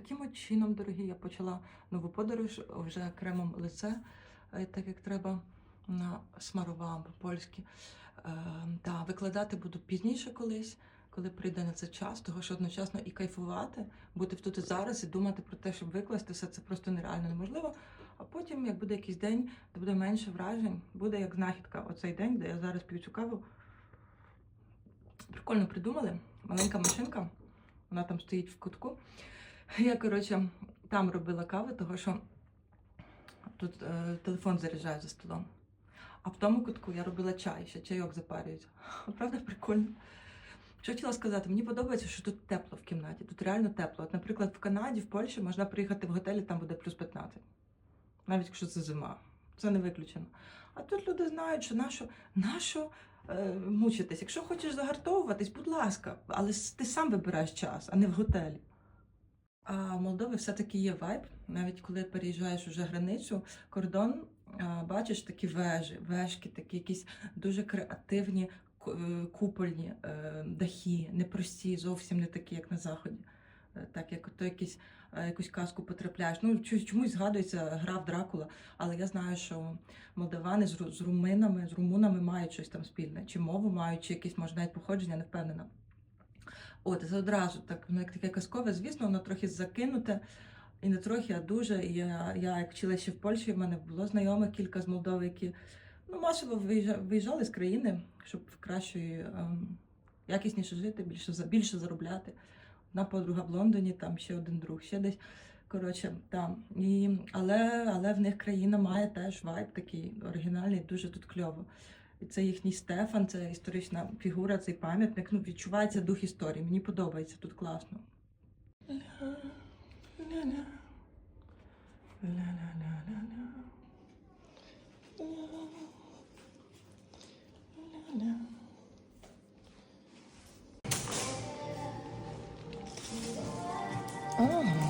таким чином, дорогі, я почала нову подорож вже кремом лице, е, так як треба на смарувам по-польськи. Е, да, викладати буду пізніше колись, коли прийде на це час, того що одночасно і кайфувати, бути тут і зараз і думати про те, щоб викласти все це просто нереально неможливо. А потім, як буде якийсь день, де буде менше вражень, буде як знахідка оцей день, де я зараз п'ю цю каву. Прикольно придумали. Маленька машинка, вона там стоїть в кутку. Я, коротше, там робила каву, того що тут е, телефон заряджаю за столом. А в тому кутку я робила чай, ще чайок запарюється. Правда, прикольно. Що хотіла сказати, мені подобається, що тут тепло в кімнаті. Тут реально тепло. От, наприклад, в Канаді, в Польщі можна приїхати в готелі, там буде плюс 15. Навіть якщо це зима. Це не виключено. А тут люди знають, що нащо, нащо е, мучитись. Якщо хочеш загартовуватись, будь ласка, але ти сам вибираєш час, а не в готелі. А в Молдові все-таки є вайб. Навіть коли переїжджаєш уже границю, кордон, бачиш такі вежі, вежки, такі якісь дуже креативні е, купольні е, дахи, непрості, зовсім не такі, як на заході. Е, Так як то якісь якусь казку потрапляєш. Ну чомусь, згадується гра в Дракула, але я знаю, що молдавани з руминами, з румунами мають щось там спільне, чи мову мають, чи якісь може навіть походження, не впевнена. От, це одразу так, як таке казкове, звісно, воно трохи закинуте. І не трохи, а дуже. І я, я як вчила ще в Польщі, в мене було знайомих кілька з Молдови, які ну, масово виїжджали з країни, щоб в кращої, ем, якісніше жити, більше, більше заробляти. Одна подруга в Лондоні, там ще один друг, ще десь. Коротше, там. І, але, але в них країна має теж вайб такий оригінальний, дуже тут кльово. Це їхній Стефан, це історична фігура, цей пам'ятник. Ну, відчувається дух історії. Мені подобається тут класно. А,